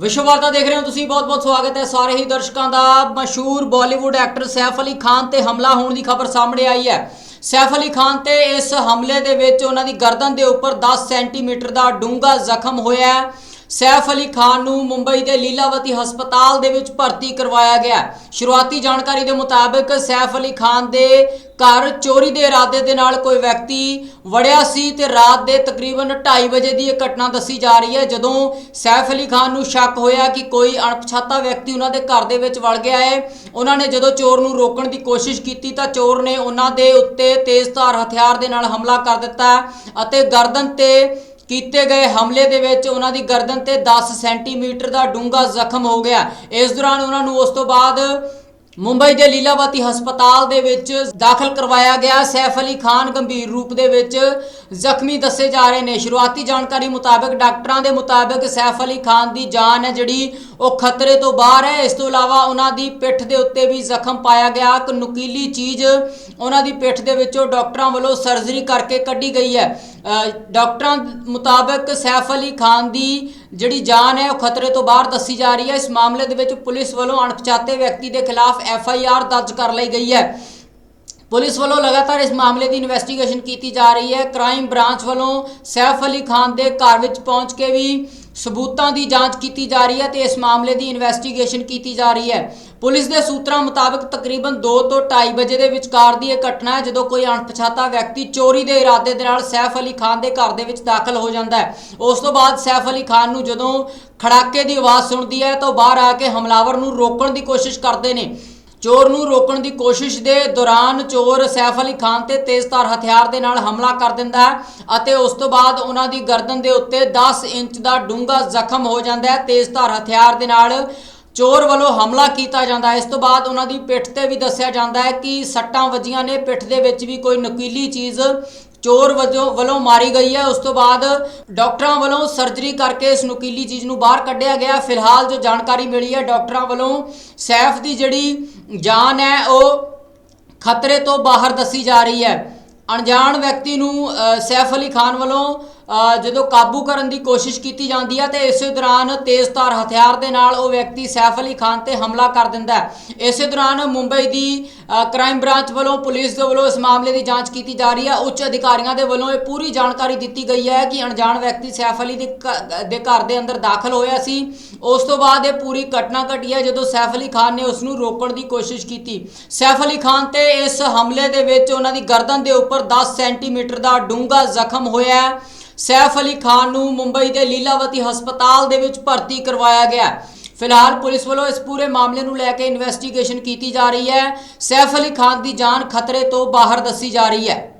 ਵਿਸ਼ਵ ਵਾਰਤਾ ਦੇਖ ਰਹੇ ਹੋ ਤੁਸੀਂ, ਬਹੁਤ-ਬਹੁਤ ਸਵਾਗਤ ਹੈ ਸਾਰੇ ਹੀ ਦਰਸ਼ਕਾਂ ਦਾ। ਮਸ਼ਹੂਰ ਬਾਲੀਵੁੱਡ ਐਕਟਰ ਸੈਫ ਅਲੀ ਖਾਨ ਤੇ ਹਮਲਾ ਹੋਣ ਦੀ ਖਬਰ ਸਾਹਮਣੇ ਆਈ ਹੈ। ਸੈਫ ਅਲੀ ਖਾਨ ਤੇ ਇਸ ਹਮਲੇ ਦੇ ਵਿੱਚ ਉਹਨਾਂ ਦੀ ਗਰਦਨ ਦੇ ਉੱਪਰ 10 ਸੈਂਟੀਮੀਟਰ ਦਾ ਡੂੰਘਾ ਜ਼ਖਮ ਹੋਇਆ ਹੈ। ਸੈਫ ਅਲੀ ਖਾਨ ਨੂੰ ਮੁੰਬਈ ਦੇ ਲੀਲਾਵਤੀ ਹਸਪਤਾਲ ਦੇ ਵਿੱਚ ਭਰਤੀ ਕਰਵਾਇਆ ਗਿਆ ਸ਼ੁਰੂਆਤੀ ਜਾਣਕਾਰੀ ਦੇ ਮੁਤਾਬਕ ਸੈਫ ਅਲੀ ਖਾਨ ਦੇ ਘਰ ਚੋਰੀ ਦੇ ਇਰਾਦੇ ਦੇ ਨਾਲ ਕੋਈ ਵਿਅਕਤੀ ਵੜਿਆ ਸੀ ਤੇ ਰਾਤ ਦੇ ਤਕਰੀਬਨ 2:30 ਵਜੇ ਦੀ ਇਹ ਘਟਨਾ ਦੱਸੀ ਜਾ ਰਹੀ ਹੈ। ਜਦੋਂ ਸੈਫ ਅਲੀ ਖਾਨ ਨੂੰ ਸ਼ੱਕ ਹੋਇਆ ਕਿ ਕੋਈ ਅਣਪਛਾਤਾ ਵਿਅਕਤੀ ਉਹਨਾਂ ਦੇ ਘਰ ਦੇ ਵਿੱਚ ਵੜ ਗਿਆ ਹੈ, ਉਹਨਾਂ ਨੇ ਜਦੋਂ ਚੋਰ ਨੂੰ ਰੋਕਣ ਦੀ ਕੋਸ਼ਿਸ਼ ਕੀਤੀ ਤਾਂ ਚੋਰ ਨੇ ਉਹਨਾਂ ਦੇ ਉੱਤੇ ਤੇਜ਼ਧਾਰ ਹਥਿਆਰ ਦੇ ਨਾਲ ਹਮਲਾ ਕਰ ਦਿੱਤਾ ਅਤੇ ਗਰਦਨ ਤੇ ਕੀਤੇ ਗਏ ਹਮਲੇ ਦੇ ਵਿੱਚ ਉਹਨਾਂ ਦੀ ਗਰਦਨ ਤੇ 10 ਸੈਂਟੀਮੀਟਰ ਦਾ ਡੂੰਘਾ ਜ਼ਖਮ ਹੋ ਗਿਆ। ਇਸ ਦੌਰਾਨ ਉਹਨਾਂ ਨੂੰ ਉਸ ਤੋਂ ਬਾਅਦ ਮੁੰਬਈ ਦੇ ਲੀਲਾਵਤੀ ਹਸਪਤਾਲ ਦੇ ਵਿੱਚ ਦਾਖਲ ਕਰਵਾਇਆ ਗਿਆ ਸੈਫ ਅਲੀ ਖਾਨ ਗੰਭੀਰ ਰੂਪ ਦੇ ਵਿੱਚ। ਜ਼ਖਮੀ ਦੱਸੇ ਜਾ ਰਹੇ ਨੇ। ਸ਼ੁਰੂਆਤੀ ਜਾਣਕਾਰੀ ਮੁਤਾਬਕ ਡਾਕਟਰਾਂ ਦੇ ਮੁਤਾਬਕ ਸੈਫ ਅਲੀ ਖਾਨ ਦੀ ਜਾਨ ਹੈ ਜਿਹੜੀ ਉਹ ਖਤਰੇ ਤੋਂ ਬਾਹਰ ਹੈ। ਇਸ ਤੋਂ ਇਲਾਵਾ ਉਹਨਾਂ ਦੀ ਪਿੱਠ ਦੇ ਉੱਤੇ ਵੀ ਜ਼ਖਮ ਪਾਇਆ ਗਿਆ। ਇੱਕ ਨੁਕੀਲੀ ਚੀਜ਼ ਉਹਨਾਂ ਦੀ ਪਿੱਠ ਦੇ ਵਿੱਚੋਂ ਡਾਕਟਰਾਂ ਵੱਲੋਂ ਸਰਜਰੀ ਕਰਕੇ ਕੱਢੀ ਗਈ ਹੈ। ਅ, ਡਾਕਟਰਾਂ ਮੁਤਾਬਕ ਸੈਫ ਅਲੀ ਖਾਨ ਦੀ ਜਿਹੜੀ ਜਾਨ ਹੈ ਉਹ ਖਤਰੇ ਤੋਂ ਬਾਹਰ ਦੱਸੀ ਜਾ ਰਹੀ ਹੈ। ਇਸ ਮਾਮਲੇ ਦੇ ਵਿੱਚ ਪੁਲਿਸ ਵੱਲੋਂ ਅਣਪਛਾਤੇ ਵਿਅਕਤੀ ਦੇ ਖਿਲਾਫ ਐਫ ਆਈ ਆਰ ਦਰਜ ਕਰ ਲਈ ਗਈ ਹੈ। ਪੁਲਿਸ ਵੱਲੋਂ ਲਗਾਤਾਰ ਇਸ ਮਾਮਲੇ ਦੀ ਇਨਵੈਸਟੀਗੇਸ਼ਨ ਕੀਤੀ ਜਾ ਰਹੀ ਹੈ। ਕ੍ਰਾਈਮ ਬ੍ਰਾਂਚ ਵੱਲੋਂ ਸੈਫ ਅਲੀ ਖਾਨ ਦੇ ਘਰ ਵਿੱਚ ਪਹੁੰਚ ਕੇ ਵੀ ਸਬੂਤਾਂ ਦੀ ਜਾਂਚ ਕੀਤੀ ਜਾ ਰਹੀ ਹੈ ਤੇ ਇਸ ਮਾਮਲੇ ਦੀ ਇਨਵੈਸਟੀਗੇਸ਼ਨ ਕੀਤੀ ਜਾ ਰਹੀ ਹੈ। ਪੁਲਿਸ ਦੇ ਸੂਤਰਾਂ ਮੁਤਾਬਕ ਤਕਰੀਬਨ 2 ਤੋਂ 2:30 ਵਜੇ ਦੇ ਵਿਚਕਾਰ ਦੀ ਇਹ ਘਟਨਾ ਹੈ, ਜਦੋਂ ਕੋਈ ਅਣਪਛਾਤਾ ਵਿਅਕਤੀ ਚੋਰੀ ਦੇ ਇਰਾਦੇ ਦੇ ਨਾਲ ਸੈਫ ਅਲੀ ਖਾਨ ਦੇ ਘਰ ਦੇ ਵਿੱਚ ਦਾਖਲ ਹੋ ਜਾਂਦਾ ਹੈ। ਉਸ ਤੋਂ ਬਾਅਦ ਸੈਫ ਅਲੀ ਖਾਨ ਨੂੰ ਜਦੋਂ ਖੜਾਕੇ ਦੀ ਆਵਾਜ਼ ਸੁਣਦੀ ਹੈ, ਤਾਂ ਉਹ ਬਾਹਰ ਆ ਕੇ ਹਮਲਾਵਰ ਨੂੰ ਰੋਕਣ ਦੀ ਕੋਸ਼ਿਸ਼ ਕਰਦੇ ਨੇ। ਚੋਰ ਨੂੰ ਰੋਕਣ ਦੀ ਕੋਸ਼ਿਸ਼ ਦੇ ਦੌਰਾਨ ਚੋਰ ਸੈਫ ਅਲੀ ਖਾਨ ਤੇ ਤੇਜ਼ਧਾਰ ਹਥਿਆਰ ਦੇ ਨਾਲ ਹਮਲਾ ਕਰ ਦਿੰਦਾ ਹੈ ਅਤੇ ਉਸ ਤੋਂ ਬਾਅਦ ਉਹਨਾਂ ਦੀ ਗਰਦਨ ਦੇ ਉੱਤੇ 10 ਇੰਚ ਦਾ ਡੂੰਘਾ ਜ਼ਖਮ ਹੋ ਜਾਂਦਾ ਹੈ। ਤੇਜ਼ਧਾਰ ਹਥਿਆਰ ਦੇ ਨਾਲ ਚੋਰ ਵੱਲੋਂ ਹਮਲਾ ਕੀਤਾ ਜਾਂਦਾ ਹੈ। ਇਸ ਤੋਂ ਬਾਅਦ ਉਹਨਾਂ ਦੀ ਪਿੱਠ ਤੇ ਵੀ ਦੱਸਿਆ ਜਾਂਦਾ ਹੈ ਕਿ ਸੱਟਾਂ ਵੱਜੀਆਂ ਨੇ। ਪਿੱਠ ਦੇ ਵਿੱਚ ਵੀ ਕੋਈ ਨਕੀਲੀ ਚੀਜ਼ ਚੋਰ ਵਜੋਂ ਵੱਲੋਂ ਮਾਰੀ ਗਈ ਹੈ। ਉਸ ਤੋਂ ਬਾਅਦ ਡਾਕਟਰਾਂ ਵੱਲੋਂ ਸਰਜਰੀ ਕਰਕੇ ਇਸ ਨੁਕੀਲੀ ਚੀਜ਼ ਨੂੰ ਬਾਹਰ ਕੱਢਿਆ ਗਿਆ। ਫਿਲਹਾਲ ਜੋ ਜਾਣਕਾਰੀ ਮਿਲੀ ਹੈ, ਡਾਕਟਰਾਂ ਵੱਲੋਂ ਸੈਫ ਦੀ ਜਿਹੜੀ ਜਾਨ ਹੈ, ਉਹ ਖਤਰੇ ਤੋਂ ਬਾਹਰ ਦੱਸੀ ਜਾ ਰਹੀ ਹੈ। ਅਣਜਾਣ ਵਿਅਕਤੀ ਨੂੰ ਸੈਫ ਅਲੀ ਖਾਨ ਵੱਲੋਂ ਜਦੋਂ ਕਾਬੂ ਕਰਨ ਦੀ ਕੋਸ਼ਿਸ਼ ਕੀਤੀ ਜਾਂਦੀ ਹੈ ਤੇ ਇਸੇ ਦੌਰਾਨ ਤੇਜ਼ਧਾਰ ਹਥਿਆਰ ਦੇ ਨਾਲ ਉਹ ਵਿਅਕਤੀ ਸੈਫ ਅਲੀ ਖਾਨ ਤੇ ਹਮਲਾ ਕਰ ਦਿੰਦਾ ਹੈ। ਇਸੇ ਦੌਰਾਨ ਮੁੰਬਈ ਦੀ ਕ੍ਰਾਈਮ ਬ੍ਰਾਂਚ ਵੱਲੋਂ ਪੁਲਿਸ ਦੇ ਵੱਲੋਂ ਇਸ ਮਾਮਲੇ ਦੀ ਜਾਂਚ ਕੀਤੀ ਜਾ ਰਹੀ ਹੈ। ਉੱਚ ਅਧਿਕਾਰੀਆਂ ਦੇ ਵੱਲੋਂ ਇਹ ਪੂਰੀ ਜਾਣਕਾਰੀ ਦਿੱਤੀ ਗਈ ਹੈ ਕਿ ਅਣਜਾਣ ਵਿਅਕਤੀ ਸੈਫ ਅਲੀ ਦੇ ਘ- ਦੇ ਘਰ ਦੇ ਅੰਦਰ ਦਾਖਲ ਹੋਇਆ ਸੀ। ਉਸ ਤੋਂ ਬਾਅਦ ਇਹ ਪੂਰੀ ਘਟਨਾ ਘਟੀ ਹੈ ਜਦੋਂ ਸੈਫ ਅਲੀ ਖਾਨ ਨੇ ਉਸ ਨੂੰ ਰੋਕਣ ਦੀ ਕੋਸ਼ਿਸ਼ ਕੀਤੀ। ਸੈਫ ਅਲੀ ਖਾਨ ਤੇ ਇਸ ਹਮਲੇ ਦੇ ਵਿੱਚ ਉਹਨਾਂ ਦੀ ਗਰਦਨ ਦੇ ਉੱਪਰ 10 ਸੈਂਟੀਮੀਟਰ ਦਾ ਡੂੰਘਾ ਜ਼ਖਮ ਹੋਇਆ ਹੈ। ਸੈਫ ਅਲੀ ਖਾਨ ਨੂੰ ਮੁੰਬਈ ਦੇ ਲੀਲਾਵਤੀ ਹਸਪਤਾਲ ਦੇ ਵਿੱਚ ਭਰਤੀ ਕਰਵਾਇਆ ਗਿਆ ਫਿਲਹਾਲ ਪੁਲਿਸ ਵੱਲੋਂ ਇਸ ਪੂਰੇ ਮਾਮਲੇ ਨੂੰ ਲੈ ਕੇ ਇਨਵੈਸਟੀਗੇਸ਼ਨ ਕੀਤੀ ਜਾ ਰਹੀ ਹੈ। ਸੈਫ ਅਲੀ ਖਾਨ ਦੀ ਜਾਨ ਖਤਰੇ ਤੋਂ ਬਾਹਰ ਦੱਸੀ ਜਾ ਰਹੀ ਹੈ।